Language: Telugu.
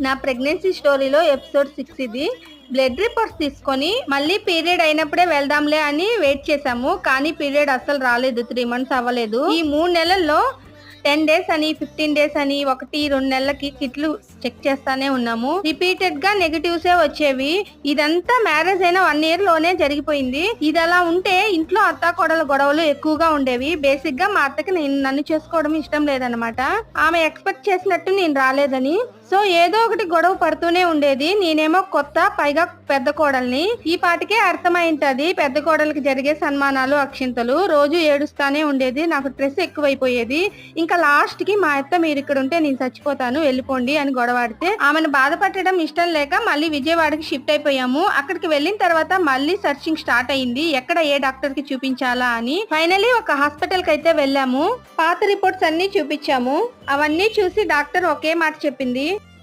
నా ప్రెగ్నెన్సీ స్టోరీలో ఎపిసోడ్ సిక్స్ ఇది. బ్లడ్ రిపోర్ట్స్ తీసుకొని మళ్ళీ పీరియడ్ అయినప్పుడే వెళ్దాంలే అని వెయిట్ చేసాము కానీ పీరియడ్ అస్సలు రాలేదు. త్రీ మంత్స్ అవ్వలేదు. ఈ మూడు నెలల్లో టెన్ డేస్ అని ఫిఫ్టీన్ డేస్ అని ఒకటి రెండు నెలలకి కిట్లు చెక్ చేస్తానే ఉన్నాము. రిపీటెడ్గా నెగటివ్స్ ఏ వచ్చేవి. ఇదంతా మ్యారేజ్ అయిన వన్ ఇయర్లోనే జరిగిపోయింది. ఇది అలా ఉంటే ఇంట్లో అత్త కోడల గొడవలు ఎక్కువగా ఉండేవి. బేసిక్గా మా అత్తకి నేను నన్ను చేసుకోవడం ఇష్టం లేదనమాట ఆమె ఎక్స్పెక్ట్ చేసినట్టు నేను రాలేదని. సో ఏదో ఒకటి గొడవ పడుతూనే ఉండేది. నేనేమో కొత్త పైగా పెద్ద కోడల్ని. ఈ పాటికే అర్థమైంటది. పెద్ద కోడలికి జరిగే సన్మానాలు అక్షింతలు. రోజు ఏడుస్తానే ఉండేది. నాకు స్ట్రెస్ ఎక్కువైపోయేది. ఇంకా లాస్ట్కి మా అత్త మీరు ఇక్కడ ఉంటే నేను చచ్చిపోతాను వెళ్ళిపోండి అని గొడవాడితే ఆమెను బాధపట్టడం ఇష్టం లేక మళ్ళీ విజయవాడకి షిఫ్ట్ అయిపోయాము. అక్కడికి వెళ్ళిన తర్వాత మళ్ళీ సర్చింగ్ స్టార్ట్ అయింది. ఎక్కడ ఏ డాక్టర్కి చూపించాలా అని. ఫైనలీ ఒక హాస్పిటల్కి అయితే వెళ్ళాము. పాత రిపోర్ట్స్ అన్ని చూపించాము. అవన్నీ చూసి డాక్టర్ ఒకే మాట చెప్పింది.